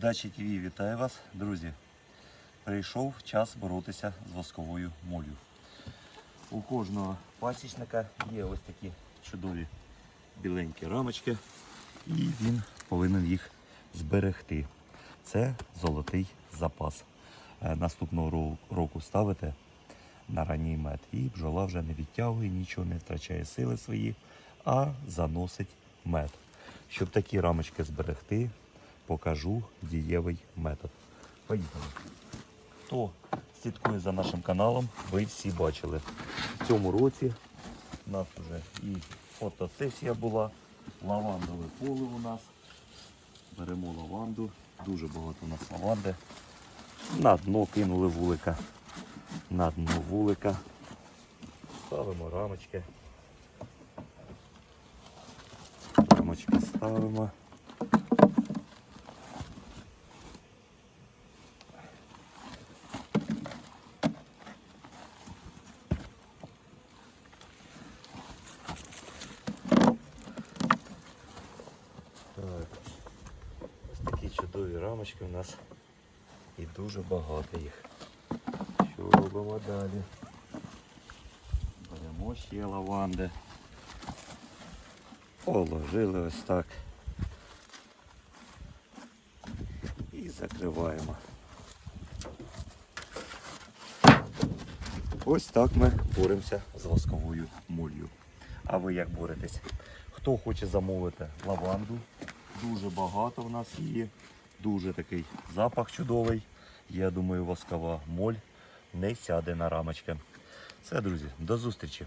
Дачі ТВ вітаю вас, друзі. Прийшов час боротися з восковою моллю. У кожного пасічника є ось такі чудові біленькі рамочки, і він повинен їх зберегти. Це золотий запас. Е, Наступного року ставите на ранній мед, і бджола вже не відтягує, нічого не втрачає сили свої, а заносить мед. Щоб такі рамочки зберегти, покажу дієвий метод. Поїхали. Хто слідкує за нашим каналом, ви всі бачили. В цьому році у нас вже і фотосесія була, лавандове поле у нас. Беремо лаванду, дуже багато у нас лаванди. На дно кинули вулика. На дно вулика. Ставимо рамочки. Рамочки ставимо. Чудові рамочки у нас і дуже багато їх. Що робимо далі? Беремо ще лаванди. Положили ось так. І закриваємо. Ось так ми боремося з восковою моллю. А ви як боретесь? Хто хоче замовити лаванду? Дуже багато в нас її. Дуже такий запах чудовий. Я думаю, воскова моль не сяде на рамочки. Все, друзі, до зустрічі.